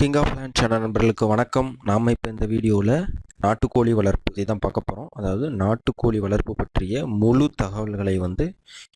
King of land channel நண்பர்களுக்கு வணக்கம். நாம் இப்போ இந்த வீடியோவில் நாட்டுக்கோழி வளர்ப்பு இதை தான் பார்க்க போகிறோம் அதாவது நாட்டுக்கோழி வளர்ப்பு பற்றிய முழு தகவல்களை வந்து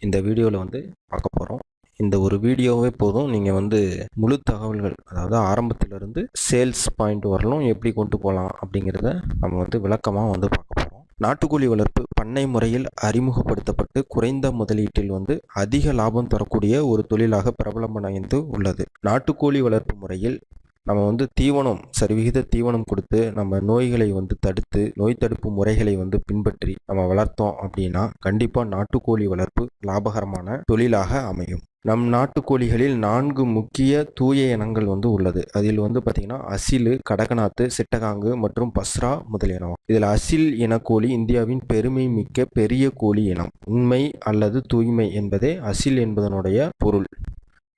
இந்த வீடியோவில் வந்து பார்க்க போகிறோம் இந்த ஒரு வீடியோவே போதும். நீங்கள் வந்து முழு தகவல்கள் அதாவது ஆரம்பத்திலிருந்து சேல்ஸ் பாயிண்ட் வரலும் எப்படி கொண்டு போகலாம் அப்படிங்கிறத நம்ம வந்து விளக்கமாக வந்து பார்க்க போகிறோம் நாட்டுக்கோழி வளர்ப்பு பண்ணை முறையில் அறிமுகப்படுத்தப்பட்டு குறைந்த முதலீட்டில் வந்து அதிக லாபம் தரக்கூடிய ஒரு தொழிலாக பிரபலமடைந்து உள்ளது. நாட்டுக்கோழி வளர்ப்பு முறையில் நம்ம வந்து தீவனம் சரிவிகித தீவனம் கொடுத்து நம்ம நோய்களை வந்து தடுத்து நோய் தடுப்பு முறைகளை வந்து பின்பற்றி நம்ம வளர்த்தோம் அப்படின்னா கண்டிப்பாக நாட்டுக்கோழி வளர்ப்பு லாபகரமான தொழிலாக அமையும். நம் நாட்டுக்கோழிகளில் நான்கு முக்கிய தூய இனங்கள் வந்து உள்ளது. அதில் வந்து பார்த்திங்கன்னா அசிலு கடகநாத்து சிட்டகாங்கு மற்றும் பஸ்ரா முதலியனவும் இதில் அசில் இனக்கோழி இந்தியாவின் பெருமை மிக்க பெரிய கோழி இனம். உண்மை அல்லது தூய்மை என்பதே அசில் என்பதனுடைய பொருள்.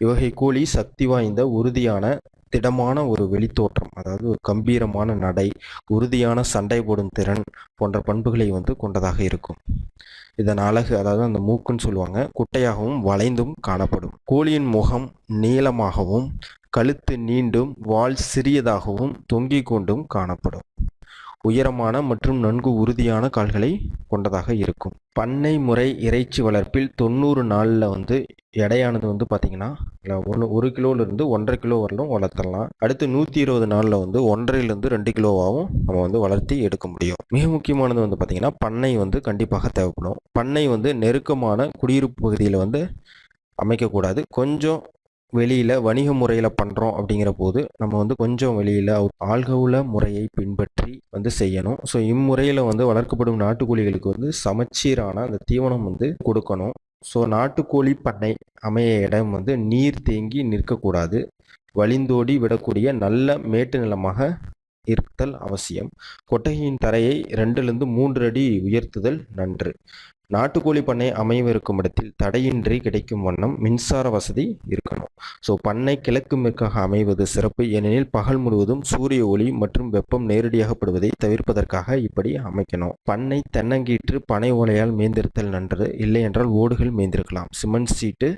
இவ்வகை கோழி சக்தி வாய்ந்த உறுதியான திடமான ஒரு வெளித்தோற்றம் அதாவது ஒரு கம்பீரமான நடை உறுதியான சண்டை போடும் திறன் போன்ற பண்புகளை வந்து கொண்டதாக இருக்கும். இதன் அழகு அதாவது அந்த மூக்குன்னு சொல்லுவாங்க குட்டையாகவும் வளைந்தும் காணப்படும். கோழியின் முகம் நீளமாகவும் கழுத்து நீண்டும் வால் சிறியதாகவும் தொங்கிக் கொண்டும் காணப்படும். உயரமான மற்றும் நன்கு உறுதியான கால்களை கொண்டதாக இருக்கும். பண்ணை முறை இறைச்சி வளர்ப்பில் தொண்ணூறு நாளில் வந்து எடையானது வந்து பார்த்திங்கன்னா ஒன்று ஒரு கிலோலேருந்து ஒன்றரை கிலோ வரலும் வளர்த்தலாம் அடுத்து நூற்றி இருபது நாளில் வந்து ஒன்றரைலேருந்து ரெண்டு கிலோவாகவும் நம்ம வந்து வளர்த்தி எடுக்க முடியும். மிக முக்கியமானது வந்து பார்த்திங்கன்னா பண்ணை வந்து கண்டிப்பாக தேவைப்படும். பண்ணை வந்து நெருக்கமான குடியிருப்பு பகுதியில் வந்து அமைக்கக்கூடாது. கொஞ்சம் வெளியில் வணிக முறையில் பண்ணுறோம் அப்படிங்கிற போது நம்ம வந்து கொஞ்சம் வெளியில் ஆள்கவுல முறையை பின்பற்றி வந்து செய்யணும். ஸோ இம்முறையில் வந்து வளர்க்கப்படும் நாட்டுக்கோழிகளுக்கு வந்து சமச்சீரான அந்த தீவனம் வந்து கொடுக்கணும். ஸோ நாட்டுக்கோழி பண்ணை அமைய இடம் வந்து நீர் தேங்கி நிற்கக்கூடாது. வழிந்தோடி விடக்கூடிய நல்ல மேட்டு நிலமாக இருத்தல் அவசியம். கொட்டகையின் தரையை ரெண்டுலேருந்து மூன்று அடி உயர்த்துதல் நன்று. நாட்டுக்கோழி பண்ணை அமையவிருக்கும் இடத்தில் தடையின்றி கிடைக்கும் வண்ணம் மின்சார வசதி இருக்கணும். ஸோ பண்ணை கிழக்கு மேற்காக அமைவது சிறப்பு. ஏனெனில் பகல் முழுவதும் சூரிய ஒளி மற்றும் வெப்பம் நேரடியாகப்படுவதை தவிர்ப்பதற்காக இப்படி அமைக்கணும். பண்ணை தென்னங்கீற்று பனை ஓலையால் மேந்திருத்தல் நன்று. இல்லை என்றால் ஓடுகள் மேய்ந்திருக்கலாம். சிமெண்ட் சீட்டு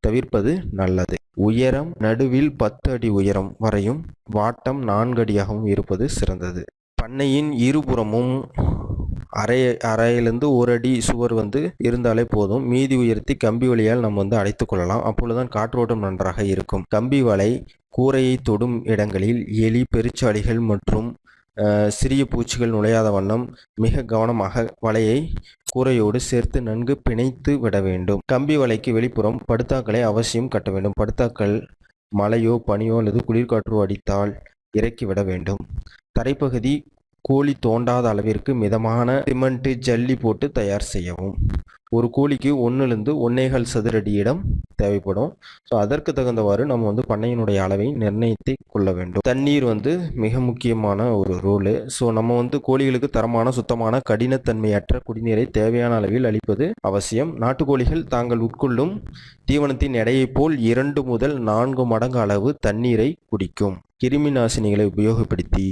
தவிர்ப்பது நல்லது. உயரம் நடுவில் பத்து அடி உயரம் வரையும் வாட்டம் நான்கு அடியாகவும் இருப்பது சிறந்தது. பண்ணையின் இருபுறமும் அரை அறையிலேருந்து ஒரு அடி சுவர் வந்து இருந்தாலே போதும். மீதி உயர்த்தி கம்பி வழியால் நம்ம வந்து அடைத்து கொள்ளலாம். அப்பொழுதுதான் காற்றோட்டம் நன்றாக இருக்கும். கம்பி வலை கூரையை தொடும் இடங்களில் எலி பெருச்சாளிகள் மற்றும் சிறிய பூச்சிகள் நுழையாத வண்ணம் மிக கவனமாக வலையை கூரையோடு சேர்த்து நன்கு பிணைத்து விட வேண்டும். கம்பி வலைக்கு வெளிப்புறம் படுத்தாக்களை அவசியம் கட்ட வேண்டும். படுத்தாக்கள் மழையோ பனியோ அல்லது குளிர்காற்றோ அடித்தால் இறக்கி விட வேண்டும். தரைப்பகுதி கோழி தோண்டாத அளவிற்கு மிதமான சிமெண்ட்டு ஜல்லி போட்டு தயார் செய்யவும். ஒரு கோழிக்கு ஒன்றுலேருந்து ஒன்னேகால் சதுரடி இடம் தேவைப்படும். ஸோ அதற்கு தகுந்தவாறு நம்ம வந்து பண்ணையினுடைய அளவை நிர்ணயித்து கொள்ள வேண்டும். தண்ணீர் வந்து மிக முக்கியமான ஒரு ரோலு ஸோ நம்ம வந்து கோழிகளுக்கு தரமான சுத்தமான கடினத்தன்மையற்ற குடிநீரை தேவையான அளவில் அளிப்பது அவசியம். நாட்டுக்கோழிகள் தாங்கள் உட்கொள்ளும் தீவனத்தின் எடையைப் போல் இரண்டு முதல் நான்கு மடங்கு அளவு தண்ணீரை குடிக்கும். கிருமி நாசினிகளை உபயோகப்படுத்தி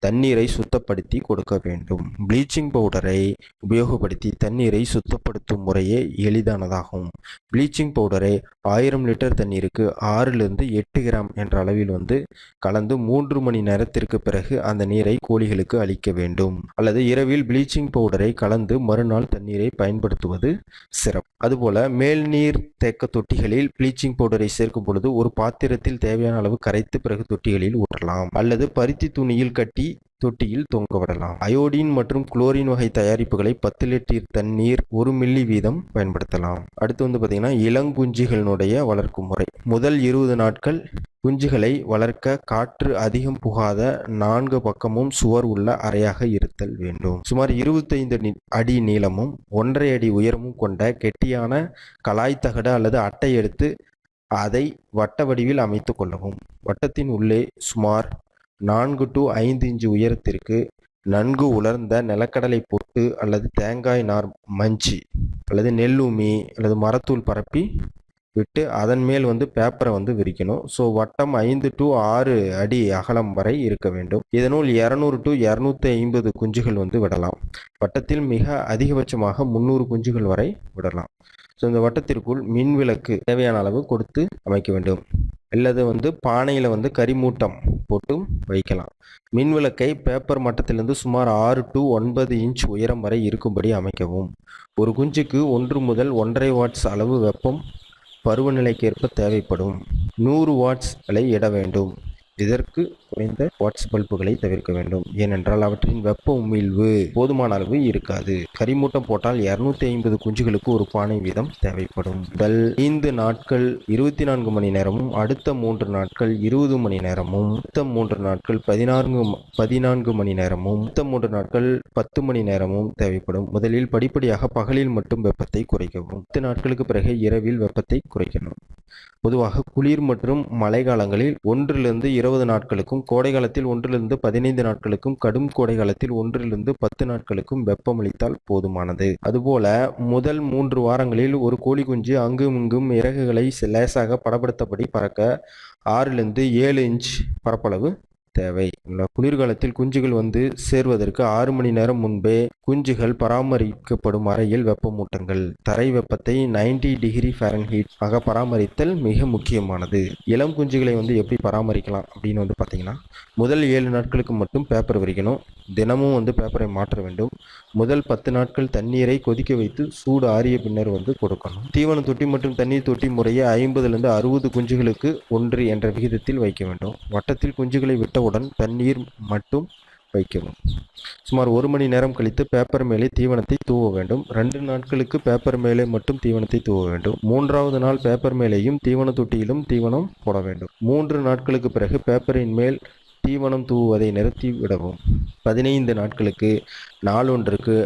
தண்ணீரை சுத்தப்படுத்தி கொடுக்க வேண்டும். ப்ளீச்சிங் பவுடரை உபயோகப்படுத்தி தண்ணீரை சுத்தப்படுத்தும் முறையே எளிதானதாகும். ப்ளீச்சிங் பவுடரை ஆயிரம் லிட்டர் தண்ணீருக்கு ஆறிலிருந்து எட்டு கிராம் என்ற அளவில் வந்து கலந்து மூன்று மணி நேரத்திற்கு பிறகு அந்த நீரை கோழிகளுக்கு அளிக்க வேண்டும். அல்லது இரவில் ப்ளீச்சிங் பவுடரை கலந்து மறுநாள் தண்ணீரை பயன்படுத்துவது சிறப்பு. அதுபோல மேல்நீர் தேக்க தொட்டிகளில் ப்ளீச்சிங் பவுடரை சேர்க்கும் பொழுது ஒரு பாத்திரத்தில் தேவையான அளவு கரைத்து பிறகு தொட்டிகளில் ஊற்றலாம். அல்லது பருத்தி துணியில் கட்டி தொட்டியில் தொங்கவிடலாம். அயோடின் மற்றும் குளோரின் வகை தயாரிப்புகளை பத்து லிட்டர் தண்ணீர் ஒரு மில்லி வீதம் பயன்படுத்தலாம். அடுத்து வந்து பார்த்தீங்கன்னா இளங்குஞ்சிகளினுடைய வளர்க்கும் முறை. முதல் இருபது நாட்கள் குஞ்சுகளை வளர்க்க காற்று அதிகம் புகாத நான்கு பக்கமும் சுவர் உள்ள அறையாக இருத்தல் வேண்டும். சுமார் இருபத்தைந்து அடி நீளமும் ஒன்றரை அடி உயரமும் கொண்ட கெட்டியான கலாய்த்தகடு அல்லது அட்டை எடுத்து அதை வட்ட வடிவில் அமைத்து கொள்ளவும். வட்டத்தின் உள்ளே சுமார் நான்கு டு ஐந்து இன்ச்சு உயரத்திற்கு நன்கு உலர்ந்த நிலக்கடலை பொட்டு அல்லது தேங்காய் நார் மஞ்சி அல்லது நெல்லுமி அல்லது மரத்தூள் பரப்பி விட்டு அதன் மேல் வந்து பேப்பரை வந்து விரிக்கணும். ஸோ வட்டம் ஐந்து டு ஆறு அடி அகலம் வரை இருக்க வேண்டும். இதனுள் இரநூறு டு இரநூத்தி ஐம்பது குஞ்சுகள் வந்து விடலாம். வட்டத்தில் மிக அதிகபட்சமாக முந்நூறு குஞ்சுகள் வரை விடலாம். ஸோ இந்த வட்டத்திற்குள் மின் விளக்கு தேவையான அளவு கொடுத்து அமைக்க வேண்டும். அல்லது வந்து பானையில் வந்து கரிமூட்டம் போட்டும் வைக்கலாம். மின் விளக்கை பேப்பர் மட்டத்திலிருந்து சுமார் ஆறு டு ஒன்பது இன்ச் உயரம் வரை இருக்கும்படி அமைக்கவும். ஒரு குஞ்சுக்கு ஒன்று முதல் ஒன்றரை வாட்ஸ் அளவு வெப்பம் பருவநிலைக்கேற்ப தேவைப்படும். நூறு வாட்ஸ்களை இட வேண்டும். இதற்கு குறைந்த வாட்ஸ் பல்புகளை தவிர்க்க வேண்டும். ஏனென்றால் அவற்றின் வெப்ப உமிழ்வு போதுமான அளவு இருக்காது. கரிமூட்டம் போட்டால் இருநூத்தி ஐம்பது குஞ்சுகளுக்கு ஒரு பானை வீதம் தேவைப்படும். முதல் ஐந்து நாட்கள் இருபத்தி நான்கு மணி நேரமும் அடுத்த மூன்று நாட்கள் இருபது மணி நேரமும் அடுத்த மூன்று நாட்கள் பதினான்கு பதினான்கு மணி நேரமும் அடுத்த மூன்று நாட்கள் பத்து மணி நேரமும் தேவைப்படும். முதலில் படிப்படியாக பகலில் மட்டும் வெப்பத்தை குறைக்கவும். பத்து நாட்களுக்கு பிறகு இரவில் வெப்பத்தை குறைக்கணும். பொதுவாக குளிர் மற்றும் மழை காலங்களில் ஒன்றிலிருந்து இருபது நாட்களுக்கும் கோடை காலத்தில் ஒன்றிலிருந்து பதினைந்து நாட்களுக்கும் கடும் கோடை காலத்தில் ஒன்றிலிருந்து பத்து நாட்களுக்கும் வெப்பமளித்தால் போதுமானது. அதுபோல முதல் மூன்று வாரங்களில் ஒரு கோழி குஞ்சு அங்கும் இங்கும் இறகுகளை லேசாக படப்படுத்தபடி பறக்க ஆறிலிருந்து ஏழு இன்ச் பரப்பளவு தேவை. குளிர்காலத்தில் குஞ்சுகள் வந்து சேர்வதற்கு ஆறு மணி நேரம் முன்பே குஞ்சுகள் பராமரிக்கப்படும் அறையில் வெப்பமூட்டங்கள் தரை வெப்பத்தை 90 டிகிரி ஃபாரன்ஹீட் ஆக பராமரித்தல் மிக முக்கியமானது. இளம் குஞ்சுகளை வந்து எப்படி பராமரிக்கலாம் அப்படின்னு வந்து பார்த்தீங்கன்னா முதல் ஏழு நாட்களுக்கு மட்டும் பேப்பர் விரிக்கணும். தினமும் வந்து பேப்பரை மாற்ற வேண்டும். முதல் பத்து நாட்கள் தண்ணீரை கொதிக்க வைத்து சூடு ஆறிய பின்னர் வந்து கொடுக்கணும். தீவன தொட்டி மற்றும் தண்ணீர் தொட்டி முறையே ஐம்பதுலேருந்து அறுபது குஞ்சுகளுக்கு ஒன்று என்ற விகிதத்தில் வைக்க வேண்டும். வட்டத்தில் குஞ்சுகளை விட்ட உடன் தண்ணீர் மட்டும் வைக்கவும் சுமார் ஒரு மணி நேரம் கழித்து பேப்பர் மேலே தீவனத்தை தூவ வேண்டும். ரெண்டு நாட்களுக்கு பேப்பர் மேலே மட்டும் தீவனத்தை தூவ வேண்டும். மூன்றாவது நாள் பேப்பர் மேலேயும் தீவன தொட்டியிலும் தீவனம் போட வேண்டும். மூன்று நாட்களுக்கு பிறகு பேப்பரின் மேல் தீவனம் தூவுவதை நிறுத்தி விடவும் பதினைந்து நாட்களுக்கு நாளொன்றுக்கு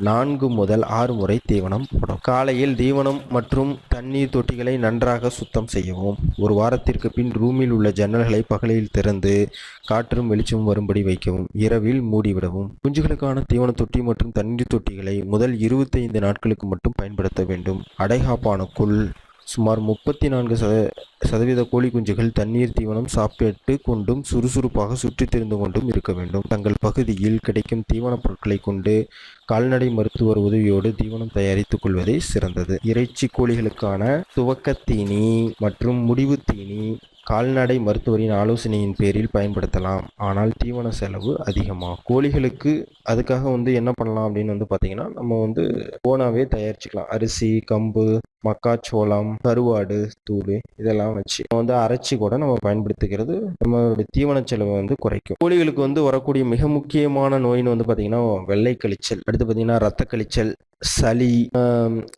நான்கு முதல் ஆறு முறை தீவனம் போடும். காலையில் தீவனம் மற்றும் தண்ணீர் தொட்டிகளை நன்றாக சுத்தம் செய்யவும். ஒரு வாரத்திற்கு பின் ரூமில் உள்ள ஜன்னல்களை பகலில் திறந்து காற்றும் வெளிச்சமும் வரும்படி வைக்கவும். இரவில் மூடிவிடவும். குஞ்சுகளுக்கான தீவன தொட்டி மற்றும் தண்ணீர் தொட்டிகளை முதல் இருபத்தைந்து நாட்களுக்கு மட்டும் பயன்படுத்த வேண்டும். அடைகாப்பானுக்குள் சுமார் முப்பத்தி நான்கு சத சதவீத கோழி குஞ்சுகள் தண்ணீர் தீவனம் சாப்பிட்டு கொண்டும் சுறுசுறுப்பாக சுற்றித் திரிந்து கொண்டும் இருக்க வேண்டும். தங்கள் பகுதியில் கிடைக்கும் தீவனப் பொருட்களை கொண்டு கால்நடை மருத்துவர் உதவியோடு தீவனம் தயாரித்துக் கொள்வதே சிறந்தது. இறைச்சி கோழிகளுக்கான துவக்க தீனி மற்றும் முடிவு தீனி கால்நடை மருத்துவரின் ஆலோசனையின் பேரில் பயன்படுத்தலாம். ஆனால் தீவன செலவு அதிகமாகும் கோழிகளுக்கு அதுக்காக வந்து என்ன பண்ணலாம் அப்படின்னு வந்து பார்த்தீங்கன்னா நம்ம வந்து ஓனாவே தயாரிச்சுக்கலாம். அரிசி கம்பு மக்காச்சோளம் கருவாடு தூள் இதெல்லாம் வச்சு வந்து அரைச்சி கூட நம்ம பயன்படுத்திக்கிறது நம்மளுடைய தீவன செலவை வந்து குறைக்கும். கோழிகளுக்கு வந்து வரக்கூடிய மிக முக்கியமான நோயின்னு வந்து பார்த்தீங்கன்னா வெள்ளை கழிச்சல். அடுத்து பார்த்தீங்கன்னா ரத்த கழிச்சல் சளி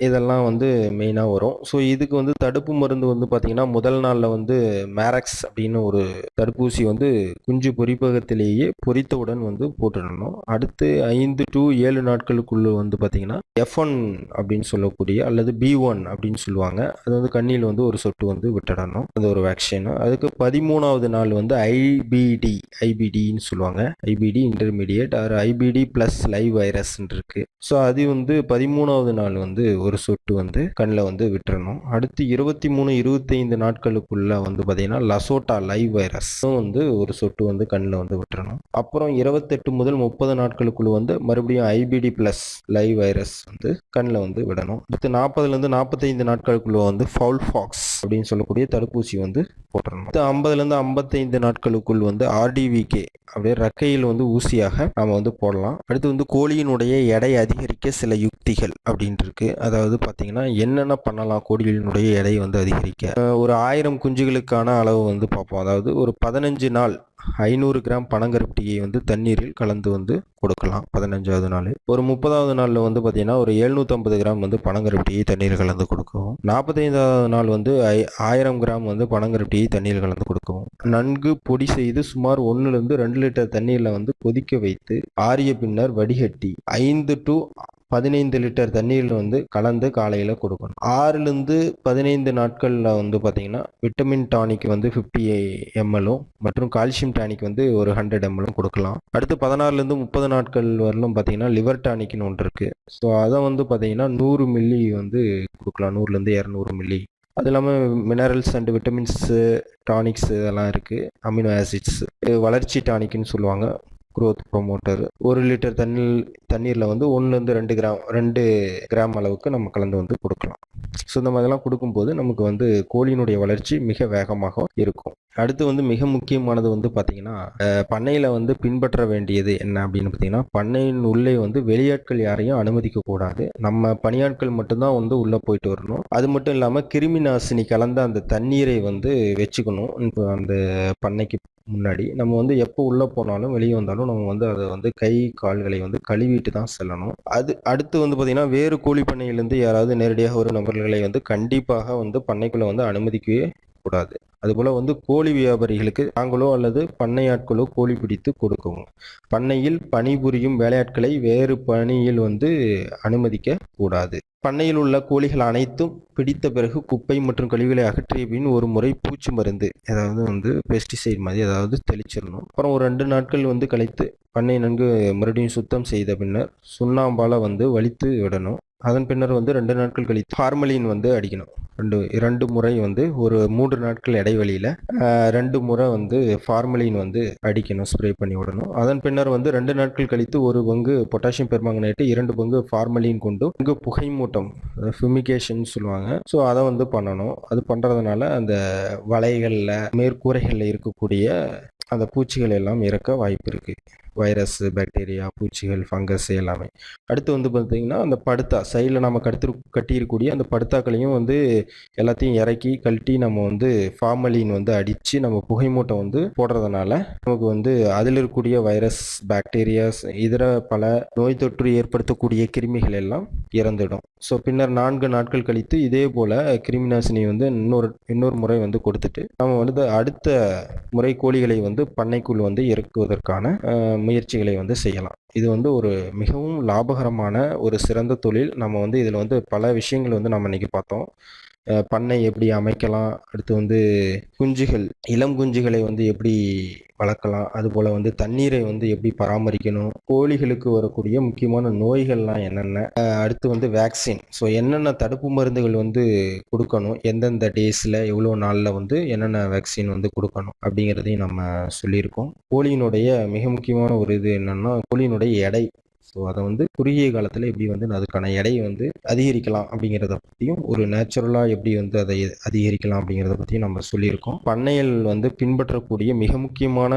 இதெல்லாம் வந்து மெயினாக வரும். ஸோ இதுக்கு வந்து தடுப்பு மருந்து வந்து பார்த்தீங்கன்னா முதல் நாளில் வந்து மேரக்ஸ் அப்படின்னு ஒரு தடுப்பூசி வந்து குஞ்சு பொரிப்பகத்திலேயே பொரித்தவுடன் வந்து போட்டுடணும். அடுத்து ஐந்து டு ஏழு நாட்களுக்குள்ள வந்து பார்த்தீங்கன்னா எஃப் ஒன் அப்படின்னு சொல்லக்கூடிய அல்லது பி ஒன் அப்படின்னு சொல்லுவாங்க. அது வந்து கண்ணியில் வந்து ஒரு சொட்டு வந்து விட்டுடணும். அது ஒரு வேக்சின் அதுக்கு பதிமூணாவது நாள் வந்து ஐபிடி ஐபிடின்னு சொல்லுவாங்க. IBD intermediate or IBD plus live virus இருக்கு. ஸோ அது வந்து பதிமூணாவது நாள் வந்து ஒரு சொட்டு வந்து கண்ணில் வந்து விட்டுறணும். அடுத்து இருபத்தி மூணு இருபத்தைந்து நாட்களுக்குள்ள வந்து பார்த்தீங்கன்னா லசோட்டா லைவ் வைரஸும் வந்து ஒரு சொட்டு வந்து கண்ணில் வந்து விட்டுறணும். அப்புறம் இருபத்தெட்டு முதல் முப்பது நாட்களுக்குள்ள வந்து மறுபடியும் ஐபிடி ப்ளஸ் லைவ் வைரஸ் வந்து கண்ணில் வந்து விடணும். அடுத்து நாற்பதுலேருந்து நாற்பத்தி நாற்பத்தைந்து நாட்களுக்குள்ள வந்து ஃபவுல் ஃபாக்ஸ் அப்படின்னு சொல்லக்கூடிய தடுப்பூசி வந்து போட்டுறணும். அடுத்து ஐம்பதுலேருந்து ஐம்பத்தைந்து நாட்களுக்குள் வந்து ஆர்டிவிகே அப்படியே ரக்கையில் வந்து ஊசியாக நம்ம வந்து போடலாம். அடுத்து வந்து கோழியினுடைய எடை அதிகரிக்க சில யுக்திகள் அப்படின்ட்டு இருக்கு. அதாவது பார்த்தீங்கன்னா என்னென்ன பண்ணலாம் கோழிகளினுடைய எடை வந்து அதிகரிக்க? ஒரு ஆயிரம் குஞ்சுகளுக்கான அளவு வந்து பார்ப்போம். அதாவது ஒரு பதினஞ்சு நாள் ஐநூறு கிராம் பனங்கருப்பட்டியை வந்து தண்ணீரில் கலந்து வந்து கொடுக்கலாம் பதினஞ்சாவது நாள். ஒரு முப்பதாவது நாளில் வந்து பார்த்தீங்கன்னா ஒரு எழுநூற்றம்பது கிராம் வந்து பனங்கருப்பட்டியை தண்ணீர் கலந்து கொடுக்கவும். நாற்பத்தைந்தாவது நாள் வந்து ஐ ஆயிரம் கிராம் வந்து பனங்கருப்பட்டியை தண்ணீர் கலந்து கொடுக்கவும். நன்கு பொடி செய்து சுமார் ஒன்றுலேருந்து ரெண்டு லிட்டர் தண்ணீரில் வந்து கொதிக்க வைத்து ஆறிய பின்னர் வடிகட்டி ஐந்து டு பதினைந்து லிட்டர் தண்ணீரில் வந்து கலந்து காலையில் கொடுக்கணும். ஆறுலேருந்து பதினைந்து நாட்களில் வந்து பார்த்தீங்கன்னா விட்டமின் டானிக் வந்து ஃபிஃப்டி எம்எல்லும் மற்றும் கால்சியம் டானிக் வந்து ஒரு ஹண்ட்ரட் எம்எல்லும் கொடுக்கலாம். அடுத்து பதினாறுலேருந்து முப்பது நாட்கள் வரலும் பார்த்தீங்கன்னா லிவர் டானிக்னு ஒன்று இருக்குது ஸோ அதை வந்து பார்த்திங்கன்னா நூறு மில்லி வந்து கொடுக்கலாம். நூறுலேருந்து இரநூறு மில்லி அது இல்லாமல் மினரல்ஸ் அண்ட் விட்டமின்ஸு டானிக்ஸ் இதெல்லாம் இருக்குது அமினோ ஆசிட்ஸ் வளர்ச்சி டானிக்னு சொல்லுவாங்க. குரோத் ப்ரொமோட்டர் ஒரு லிட்டர் தண்ணீர் தண்ணீரில் வந்து ஒன்றுலேருந்து ரெண்டு கிராம் ரெண்டு கிராம் அளவுக்கு நம்ம கலந்து வந்து கொடுக்கலாம். ஸோ இந்த மாதிரிலாம் கொடுக்கும்போது நமக்கு வந்து கோழியினுடைய வளர்ச்சி மிக வேகமாக இருக்கும். அடுத்து வந்து மிக முக்கியமானது வந்து பார்த்தீங்கன்னா பண்ணையில் வந்து பின்பற்ற வேண்டியது என்ன அப்படின்னு பார்த்தீங்கன்னா பண்ணையின் உள்ளே வந்து வெளியாட்கள் யாரையும் அனுமதிக்கக்கூடாது நம்ம பணியாட்கள் மட்டும்தான் வந்து உள்ளே போயிட்டு வரணும். அது மட்டும் இல்லாமல் கிருமி நாசினி கலந்த அந்த தண்ணீரை வந்து வச்சுக்கணும். இப்போ அந்த பண்ணைக்கு முன்னாடி. நம்ம வந்து எப்போ உள்ளே போனாலும் வெளியே வந்தாலும் நம்ம வந்து அதை வந்து கை கால்களை வந்து கழுவிட்டு தான் செல்லணும். அது அடுத்து வந்து பார்த்திங்கன்னா வேறு கோழி பண்ணையிலேருந்து யாராவது நேரடியாக ஒரு நபர்களை வந்து கண்டிப்பாக வந்து பண்ணைக்குள்ளே வந்து அனுமதிக்கவே கூடாது. அதுபோல் வந்து கோழி வியாபாரிகளுக்கு தாங்களோ அல்லது பண்ணையாட்களோ கோழி பிடித்து கொடுக்கவும். பண்ணையில் பணிபுரியும் வேலையாட்களை வேறு பணியில் வந்து அனுமதிக்க கூடாது. பண்ணையில் உள்ள கோழிகள் அனைத்தும் பிடித்த பிறகு குப்பை மற்றும் கழிவுகளை அகற்றிய பின் ஒரு முறை பூச்சி மருந்து ஏதாவது வந்து பெஸ்டிசைட் மாதிரி ஏதாவது தெளிச்சிடணும். அப்புறம் ஒரு ரெண்டு நாட்கள் வந்து கழித்து பண்ணை நன்கு மறுபடியும் சுத்தம் செய்த பின்னர் சுண்ணாம்பால வந்து வலித்து விடணும். அதன் பின்னர் வந்து ரெண்டு நாட்கள் கழித்து ஃபார்மலின் வந்து அடிக்கணும். ரெண்டு இரண்டு முறை வந்து ஒரு மூன்று நாட்கள் இடைவெளியில் ரெண்டு முறை வந்து ஃபார்மலின் வந்து அடிக்கணும் ஸ்ப்ரே பண்ணி விடணும். அதன் பின்னர் வந்து ரெண்டு நாட்கள் கழித்து ஒரு பங்கு பொட்டாசியம் பெர்மாங்கனேட்டு இரண்டு பங்கு ஃபார்மலின் கொண்டு இங்கு புகை மூட்டம் ஃபியூமிகேஷன் சொல்லுவாங்க. ஸோ அதை வந்து பண்ணணும். அது பண்ணுறதுனால அந்த வலைகளில் மேற்கூரைகளில் இருக்கக்கூடிய அந்த பூச்சிகள் எல்லாம் இறக்க வாய்ப்பு இருக்குது வைரஸ் பாக்டீரியா பூச்சிகள் ஃபங்கஸ் எல்லாமே. அடுத்து வந்து பார்த்திங்கன்னா அந்த படுத்தா சைடில் நம்ம கடுத்து கட்டியிருக்கக்கூடிய அந்த படுத்தாக்களையும் வந்து எல்லாத்தையும் இறக்கி கழட்டி நம்ம வந்து ஃபார்மலின் வந்து அடித்து நம்ம புகை மூட்டை வந்து போடுறதுனால நமக்கு வந்து அதில் இருக்கக்கூடிய வைரஸ் பாக்டீரியாஸ் இதர பல நோய் தொற்று ஏற்படுத்தக்கூடிய கிருமிகள் எல்லாம் இறந்துடும். ஸோ பின்னர் நான்கு நாட்கள் கழித்து இதே போல் கிருமி நாசினி வந்து இன்னொரு இன்னொரு முறை வந்து கொடுத்துட்டு நம்ம வந்து அடுத்த முறை கோழிகளை வந்து பண்ணைக்குள் வந்து இறக்குவதற்கான முயற்சிகளை வந்து செய்யலாம். இது வந்து ஒரு மிகவும் லாபகரமான ஒரு சிறந்த தொழில். நம்ம வந்து இதில் வந்து பல விஷயங்கள் வந்து நம்ம இன்னைக்கு பார்த்தோம். பண்ணை எப்படி அமைக்கலாம்? அடுத்து வந்து குஞ்சுகள் இளம் குஞ்சுகளை வந்து எப்படி வளர்க்கலாம்? அதுபோல் வந்து தண்ணீரை வந்து எப்படி பராமரிக்கணும்? கோழிகளுக்கு வரக்கூடிய முக்கியமான நோய்கள்லாம் என்னென்ன? அடுத்து வந்து வேக்சின் ஸோ என்னென்ன தடுப்பு மருந்துகள் வந்து கொடுக்கணும்? எந்தெந்த டேஸில் எவ்வளோ நாளில் வந்து என்னென்ன வேக்சின் வந்து கொடுக்கணும்? அப்படிங்கிறதையும் நம்ம சொல்லியிருக்கோம். கோழியினுடைய மிக முக்கியமான ஒரு இது என்னென்னா கோழியினுடைய எடை. ஸோ அதை வந்து குறுகிய காலத்தில் எப்படி வந்து அதுக்கான எடையை வந்து அதிகரிக்கலாம் அப்படிங்கிறத பற்றியும் ஒரு நேச்சுரலாக எப்படி வந்து அதை அதிகரிக்கலாம் அப்படிங்கிறத பற்றியும் நம்ம சொல்லியிருக்கோம். பண்ணையில் வந்து பின்பற்றக்கூடிய மிக முக்கியமான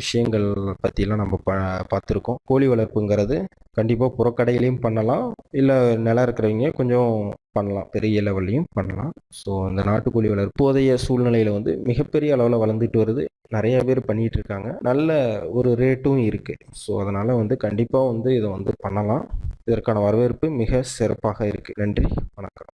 விஷயங்கள் பற்றிலாம் நம்ம ப பார்த்துருக்கோம். கோழி வளர்ப்புங்கிறது கண்டிப்பாக புறக்கடையிலையும் பண்ணலாம். இல்லை நிலம் இருக்கிறவங்க கொஞ்சம் பண்ணலாம். பெரிய லெவல்லையும் பண்ணலாம். ஸோ இந்த நாட்டுக்கோழி வளர்ப்பு இப்போதைய சூழ்நிலையில் வந்து மிகப்பெரிய அளவில் வளர்ந்துட்டு வருது. நிறைய பேர் பண்ணிகிட்டு இருக்காங்க நல்ல ஒரு ரேட்டும் இருக்குது ஸோ அதனால் வந்து கண்டிப்பாக வந்து இதை வந்து பண்ணலாம். இதற்கான வரவேற்பு மிக சிறப்பாக இருக்குது நன்றி. வணக்கம்.